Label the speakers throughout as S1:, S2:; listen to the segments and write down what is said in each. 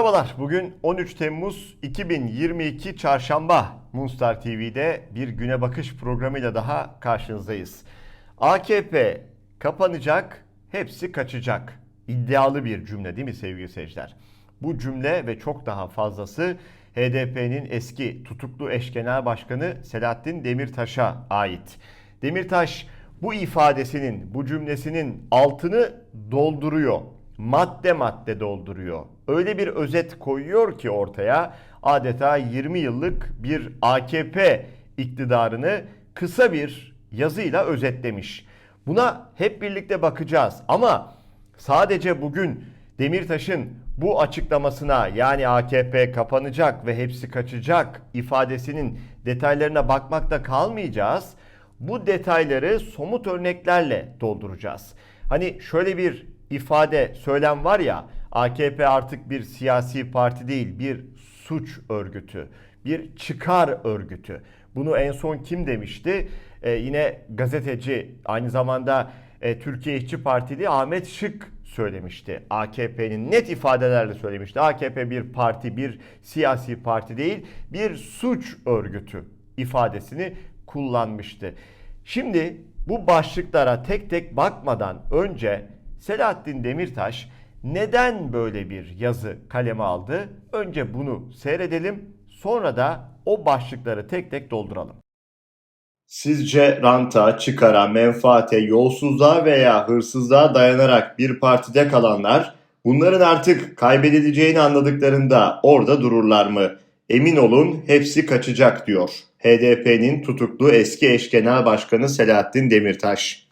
S1: Merhabalar. Bugün 13 Temmuz 2022 Çarşamba Moonstar TV'de bir güne bakış programıyla daha karşınızdayız. AKP kapanacak, hepsi kaçacak. İddialı bir cümle değil mi sevgili seyirciler? Bu cümle ve çok daha fazlası HDP'nin eski tutuklu eş genel başkanı Selahattin Demirtaş'a ait. Demirtaş bu ifadesinin, bu cümlesinin altını dolduruyor. Madde madde dolduruyor. Öyle bir özet koyuyor ki ortaya adeta 20 yıllık bir AKP iktidarını kısa bir yazıyla özetlemiş. Buna hep birlikte bakacağız ama sadece bugün Demirtaş'ın bu açıklamasına yani AKP kapanacak ve hepsi kaçacak ifadesinin detaylarına bakmakta kalmayacağız. Bu detayları somut örneklerle dolduracağız. Hani şöyle bir ifade söylem var ya AKP artık bir siyasi parti değil bir suç örgütü, bir çıkar örgütü. Bunu en son kim demişti? Ee, yine gazeteci aynı zamanda e, Türkiye İşçi Partili Ahmet Şık söylemişti. AKP'nin net ifadelerle söylemişti. AKP bir parti, bir siyasi parti değil, bir suç örgütü ifadesini kullanmıştı. Şimdi bu başlıklara tek tek bakmadan önce Selahattin Demirtaş neden böyle bir yazı kaleme aldı? Önce bunu seyredelim, sonra da o başlıkları tek tek dolduralım.
S2: Sizce ranta, çıkara, menfaate, yolsuzluğa veya hırsızlığa dayanarak bir partide kalanlar bunların artık kaybedileceğini anladıklarında orada dururlar mı? Emin olun hepsi kaçacak diyor. HDP'nin tutuklu eski eş genel başkanı Selahattin Demirtaş.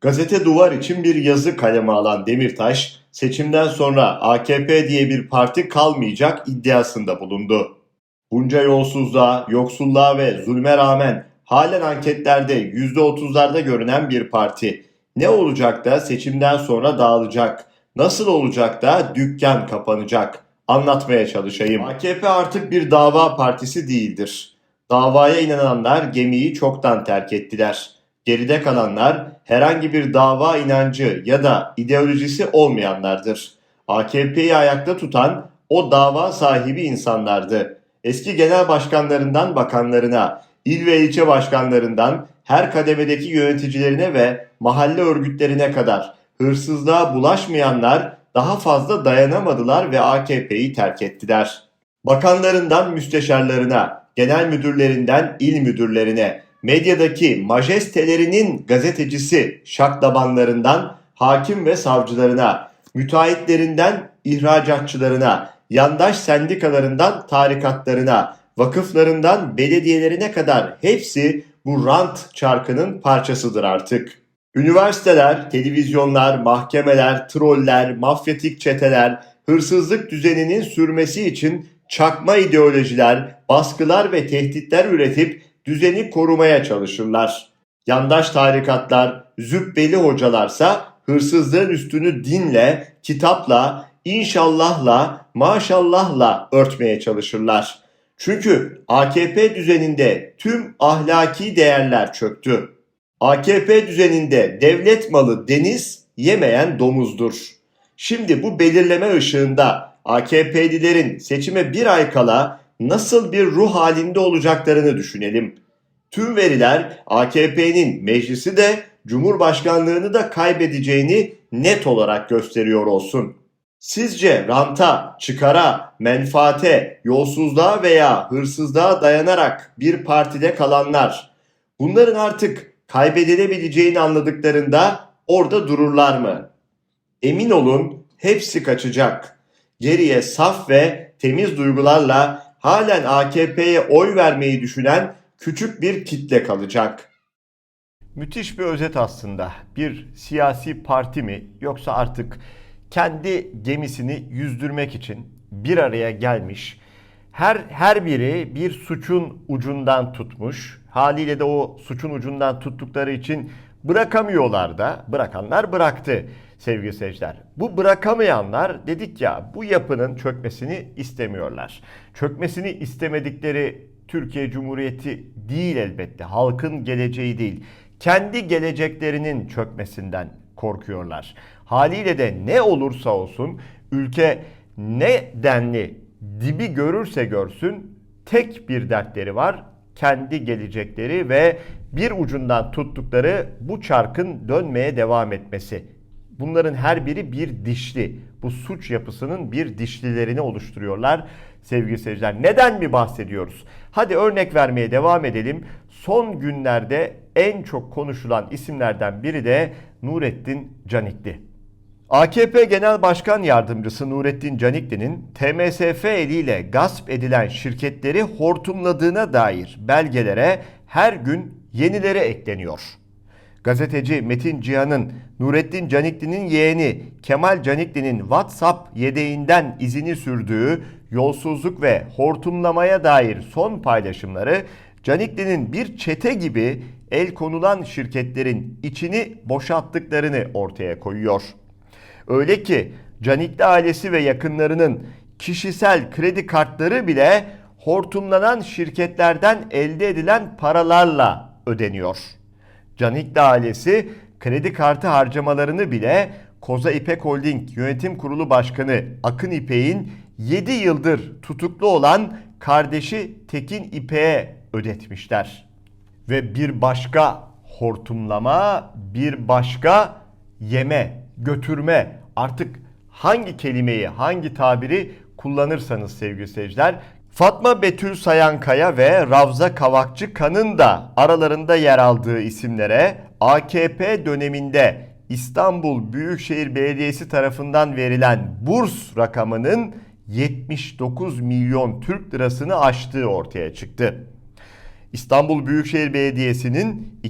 S2: Gazete Duvar için bir yazı kaleme alan Demirtaş, seçimden sonra AKP diye bir parti kalmayacak iddiasında bulundu. Bunca yolsuzluğa, yoksulluğa ve zulme rağmen halen anketlerde %30'larda görünen bir parti. Ne olacak da seçimden sonra dağılacak? Nasıl olacak da dükkan kapanacak? Anlatmaya çalışayım. AKP artık bir dava partisi değildir. Davaya inananlar gemiyi çoktan terk ettiler. Geride kalanlar herhangi bir dava inancı ya da ideolojisi olmayanlardır. AKP'yi ayakta tutan o dava sahibi insanlardı. Eski genel başkanlarından bakanlarına, il ve ilçe başkanlarından her kademedeki yöneticilerine ve mahalle örgütlerine kadar hırsızlığa bulaşmayanlar daha fazla dayanamadılar ve AKP'yi terk ettiler. Bakanlarından müsteşarlarına, genel müdürlerinden il müdürlerine, medyadaki majestelerinin gazetecisi şaklabanlarından hakim ve savcılarına, müteahhitlerinden ihracatçılarına, yandaş sendikalarından tarikatlarına, vakıflarından belediyelerine kadar hepsi bu rant çarkının parçasıdır artık. Üniversiteler, televizyonlar, mahkemeler, troller, mafyatik çeteler, hırsızlık düzeninin sürmesi için çakma ideolojiler, baskılar ve tehditler üretip düzeni korumaya çalışırlar. Yandaş tarikatlar, zübbeli hocalarsa hırsızlığın üstünü dinle, kitapla, inşallahla, maşallahla örtmeye çalışırlar. Çünkü AKP düzeninde tüm ahlaki değerler çöktü. AKP düzeninde devlet malı deniz, yemeyen domuzdur. Şimdi bu belirleme ışığında AKP'lilerin seçime bir ay kala nasıl bir ruh halinde olacaklarını düşünelim. Tüm veriler AKP'nin meclisi de Cumhurbaşkanlığını da kaybedeceğini net olarak gösteriyor olsun. Sizce ranta, çıkara, menfaate, yolsuzluğa veya hırsızlığa dayanarak bir partide kalanlar bunların artık kaybedilebileceğini anladıklarında orada dururlar mı? Emin olun hepsi kaçacak. Geriye saf ve temiz duygularla halen AKP'ye oy vermeyi düşünen küçük bir kitle kalacak.
S1: Müthiş bir özet aslında. Bir siyasi parti mi yoksa artık kendi gemisini yüzdürmek için bir araya gelmiş. Her her biri bir suçun ucundan tutmuş. Haliyle de o suçun ucundan tuttukları için bırakamıyorlar da. Bırakanlar bıraktı sevgili seyirciler. Bu bırakamayanlar dedik ya bu yapının çökmesini istemiyorlar. Çökmesini istemedikleri Türkiye Cumhuriyeti değil elbette. Halkın geleceği değil. Kendi geleceklerinin çökmesinden korkuyorlar. Haliyle de ne olursa olsun ülke ne denli dibi görürse görsün tek bir dertleri var. Kendi gelecekleri ve bir ucundan tuttukları bu çarkın dönmeye devam etmesi. Bunların her biri bir dişli. Bu suç yapısının bir dişlilerini oluşturuyorlar sevgili seyirciler. Neden mi bahsediyoruz? Hadi örnek vermeye devam edelim. Son günlerde en çok konuşulan isimlerden biri de Nurettin Canikli. AKP Genel Başkan Yardımcısı Nurettin Canikli'nin TMSF eliyle gasp edilen şirketleri hortumladığına dair belgelere her gün yenileri ekleniyor. Gazeteci Metin Cihan'ın Nurettin Canikli'nin yeğeni Kemal Canikli'nin WhatsApp yedeğinden izini sürdüğü yolsuzluk ve hortumlamaya dair son paylaşımları Canikli'nin bir çete gibi el konulan şirketlerin içini boşalttıklarını ortaya koyuyor. Öyle ki Canikli ailesi ve yakınlarının kişisel kredi kartları bile hortumlanan şirketlerden elde edilen paralarla ödeniyor. Canikli ailesi kredi kartı harcamalarını bile Koza İpek Holding Yönetim Kurulu Başkanı Akın İpek'in 7 yıldır tutuklu olan kardeşi Tekin İpek'e ödetmişler. Ve bir başka hortumlama, bir başka yeme, götürme artık hangi kelimeyi, hangi tabiri kullanırsanız sevgili seyirciler Fatma Betül Sayankaya ve Ravza Kavakçı Kan'ın da aralarında yer aldığı isimlere AKP döneminde İstanbul Büyükşehir Belediyesi tarafından verilen burs rakamının 79 milyon Türk lirasını aştığı ortaya çıktı. İstanbul Büyükşehir Belediyesi'nin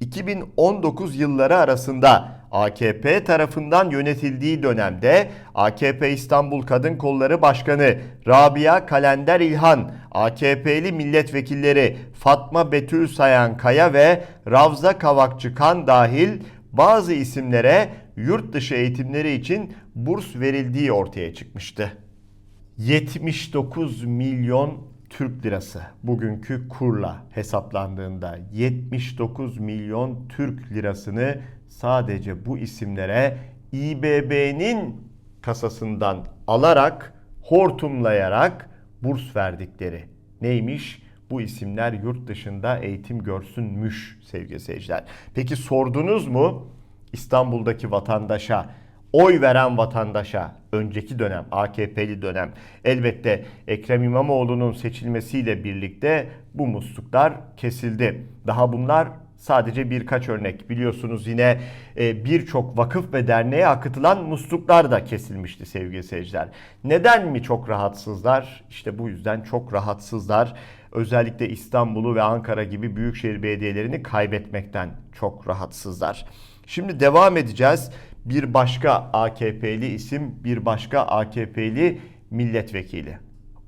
S1: 2004-2019 yılları arasında AKP tarafından yönetildiği dönemde AKP İstanbul Kadın Kolları Başkanı Rabia Kalender İlhan, AKP'li milletvekilleri Fatma Betül Sayankaya ve Ravza Kavakçıkan dahil bazı isimlere yurt dışı eğitimleri için burs verildiği ortaya çıkmıştı. 79 milyon Türk lirası bugünkü kurla hesaplandığında 79 milyon Türk lirasını sadece bu isimlere İBB'nin kasasından alarak hortumlayarak burs verdikleri. Neymiş? Bu isimler yurt dışında eğitim görsünmüş sevgili seyirciler. Peki sordunuz mu İstanbul'daki vatandaşa oy veren vatandaşa önceki dönem AKP'li dönem elbette Ekrem İmamoğlu'nun seçilmesiyle birlikte bu musluklar kesildi. Daha bunlar sadece birkaç örnek biliyorsunuz yine e, birçok vakıf ve derneğe akıtılan musluklar da kesilmişti sevgili seyirciler. Neden mi çok rahatsızlar? İşte bu yüzden çok rahatsızlar. Özellikle İstanbul'u ve Ankara gibi büyükşehir belediyelerini kaybetmekten çok rahatsızlar. Şimdi devam edeceğiz bir başka AKP'li isim, bir başka AKP'li milletvekili.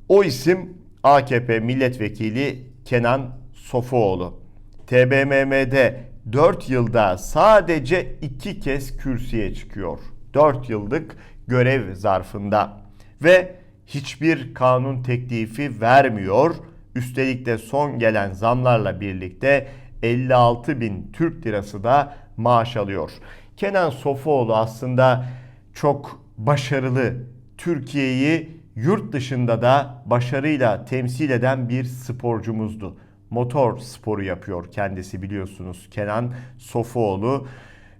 S1: O isim AKP milletvekili Kenan Sofuoğlu. TBMM'de 4 yılda sadece 2 kez kürsüye çıkıyor. 4 yıllık görev zarfında ve hiçbir kanun teklifi vermiyor. Üstelik de son gelen zamlarla birlikte 56 bin Türk lirası da maaş alıyor. Kenan Sofuoğlu aslında çok başarılı. Türkiye'yi yurt dışında da başarıyla temsil eden bir sporcumuzdu. Motor sporu yapıyor kendisi biliyorsunuz Kenan Sofuoğlu.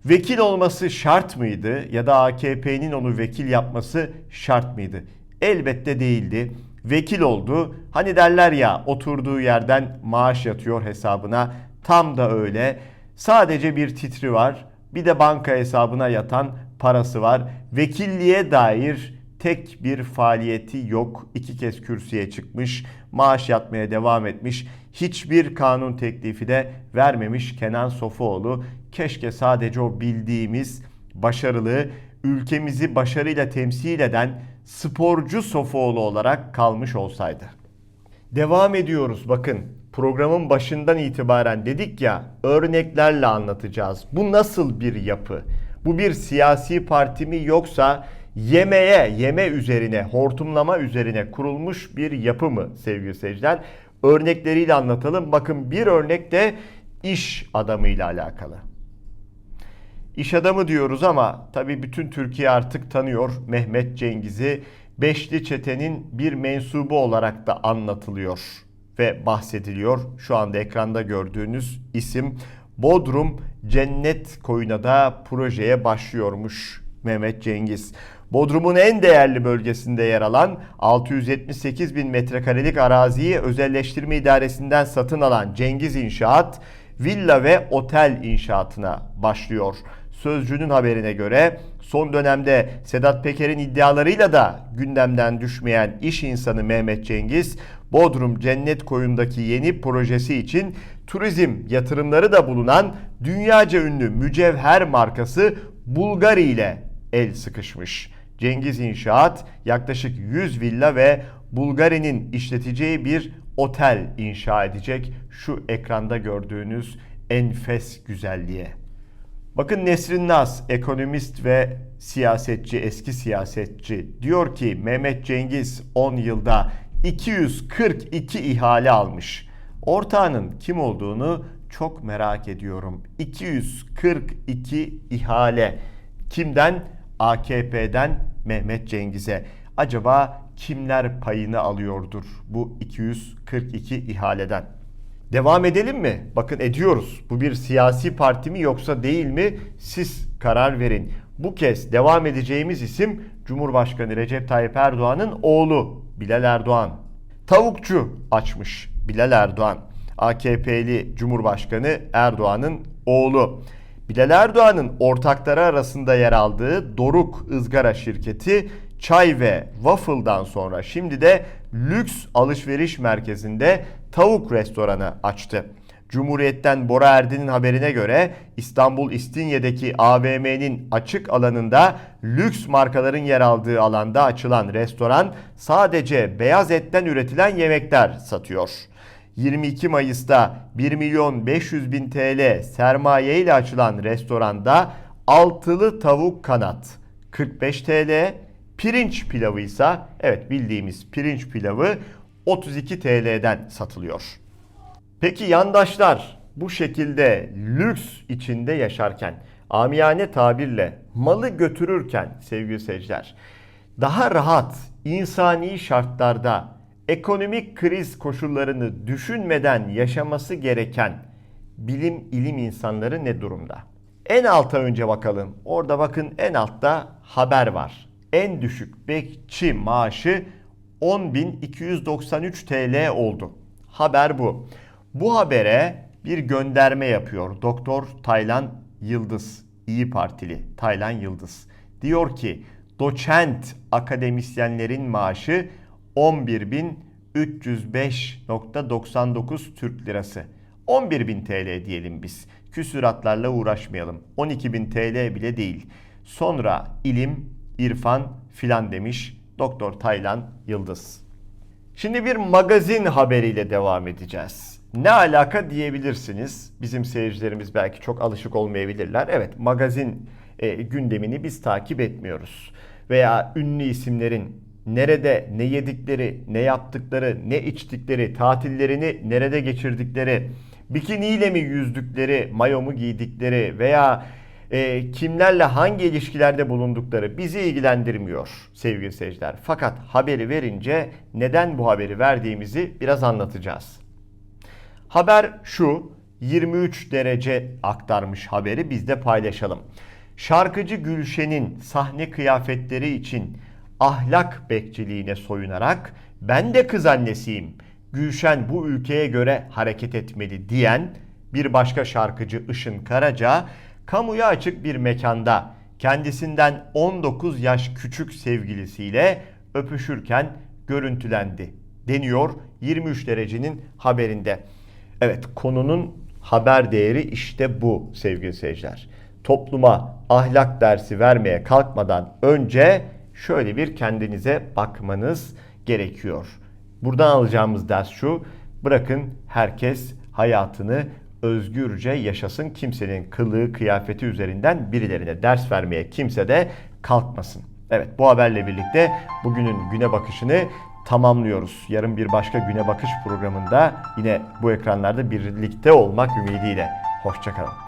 S1: Vekil olması şart mıydı ya da AKP'nin onu vekil yapması şart mıydı? Elbette değildi. Vekil oldu. Hani derler ya oturduğu yerden maaş yatıyor hesabına. Tam da öyle. Sadece bir titri var bir de banka hesabına yatan parası var. Vekilliğe dair tek bir faaliyeti yok. İki kez kürsüye çıkmış, maaş yatmaya devam etmiş. Hiçbir kanun teklifi de vermemiş Kenan Sofuoğlu. Keşke sadece o bildiğimiz başarılı, ülkemizi başarıyla temsil eden sporcu Sofuoğlu olarak kalmış olsaydı. Devam ediyoruz bakın programın başından itibaren dedik ya örneklerle anlatacağız. Bu nasıl bir yapı? Bu bir siyasi parti mi yoksa yemeye, yeme üzerine, hortumlama üzerine kurulmuş bir yapı mı sevgili seyirciler? Örnekleriyle anlatalım. Bakın bir örnek de iş adamıyla alakalı. İş adamı diyoruz ama tabii bütün Türkiye artık tanıyor Mehmet Cengiz'i. Beşli Çete'nin bir mensubu olarak da anlatılıyor ve bahsediliyor. Şu anda ekranda gördüğünüz isim Bodrum Cennet Koyu'na da projeye başlıyormuş Mehmet Cengiz. Bodrum'un en değerli bölgesinde yer alan 678 bin metrekarelik araziyi özelleştirme idaresinden satın alan Cengiz İnşaat, villa ve otel inşaatına başlıyor. Sözcünün haberine göre son dönemde Sedat Peker'in iddialarıyla da gündemden düşmeyen iş insanı Mehmet Cengiz, Bodrum Cennet Koyu'ndaki yeni projesi için turizm yatırımları da bulunan dünyaca ünlü mücevher markası Bulgari ile el sıkışmış. Cengiz İnşaat yaklaşık 100 villa ve Bulgari'nin işleteceği bir otel inşa edecek şu ekranda gördüğünüz enfes güzelliğe. Bakın Nesrin Naz, ekonomist ve siyasetçi, eski siyasetçi diyor ki Mehmet Cengiz 10 yılda 242 ihale almış. Ortağının kim olduğunu çok merak ediyorum. 242 ihale. Kimden? AKP'den Mehmet Cengiz'e. Acaba kimler payını alıyordur bu 242 ihaleden? Devam edelim mi? Bakın ediyoruz. Bu bir siyasi parti mi yoksa değil mi? Siz karar verin. Bu kez devam edeceğimiz isim Cumhurbaşkanı Recep Tayyip Erdoğan'ın oğlu Bilal Erdoğan. Tavukçu açmış Bilal Erdoğan. AKP'li Cumhurbaşkanı Erdoğan'ın oğlu. Bilal Erdoğan'ın ortakları arasında yer aldığı Doruk Izgara şirketi çay ve waffle'dan sonra şimdi de lüks alışveriş merkezinde tavuk restoranı açtı. Cumhuriyet'ten Bora Erdin'in haberine göre İstanbul İstinye'deki AVM'nin açık alanında lüks markaların yer aldığı alanda açılan restoran sadece beyaz etten üretilen yemekler satıyor. 22 Mayıs'ta 1 milyon 500 bin TL sermaye ile açılan restoranda altılı tavuk kanat 45 TL, pirinç pilavı ise evet bildiğimiz pirinç pilavı 32 TL'den satılıyor. Peki yandaşlar bu şekilde lüks içinde yaşarken, amiyane tabirle malı götürürken sevgili seyirciler, daha rahat insani şartlarda ekonomik kriz koşullarını düşünmeden yaşaması gereken bilim ilim insanları ne durumda? En alta önce bakalım. Orada bakın en altta haber var. En düşük bekçi maaşı 10.293 TL oldu. Haber bu. Bu habere bir gönderme yapıyor Doktor Taylan Yıldız, İyi Partili Taylan Yıldız. Diyor ki doçent akademisyenlerin maaşı 11.305.99 Türk Lirası. 11.000 TL diyelim biz. Küsuratlarla uğraşmayalım. 12.000 TL bile değil. Sonra ilim, irfan filan demiş Doktor Taylan Yıldız. Şimdi bir magazin haberiyle devam edeceğiz. Ne alaka diyebilirsiniz. Bizim seyircilerimiz belki çok alışık olmayabilirler. Evet magazin e, gündemini biz takip etmiyoruz. Veya ünlü isimlerin nerede ne yedikleri, ne yaptıkları, ne içtikleri, tatillerini nerede geçirdikleri, bikiniyle mi yüzdükleri, mayo mu giydikleri veya e, kimlerle hangi ilişkilerde bulundukları bizi ilgilendirmiyor sevgili seyirciler. Fakat haberi verince neden bu haberi verdiğimizi biraz anlatacağız. Haber şu 23 derece aktarmış haberi biz de paylaşalım. Şarkıcı Gülşen'in sahne kıyafetleri için ahlak bekçiliğine soyunarak ben de kız annesiyim. Gülşen bu ülkeye göre hareket etmeli diyen bir başka şarkıcı Işın Karaca kamuya açık bir mekanda kendisinden 19 yaş küçük sevgilisiyle öpüşürken görüntülendi deniyor 23 derecenin haberinde. Evet konunun haber değeri işte bu sevgili seyirciler. Topluma ahlak dersi vermeye kalkmadan önce şöyle bir kendinize bakmanız gerekiyor. Buradan alacağımız ders şu. Bırakın herkes hayatını özgürce yaşasın. Kimsenin kılığı, kıyafeti üzerinden birilerine ders vermeye kimse de kalkmasın. Evet bu haberle birlikte bugünün güne bakışını tamamlıyoruz. Yarın bir başka güne bakış programında yine bu ekranlarda birlikte olmak ümidiyle. Hoşçakalın.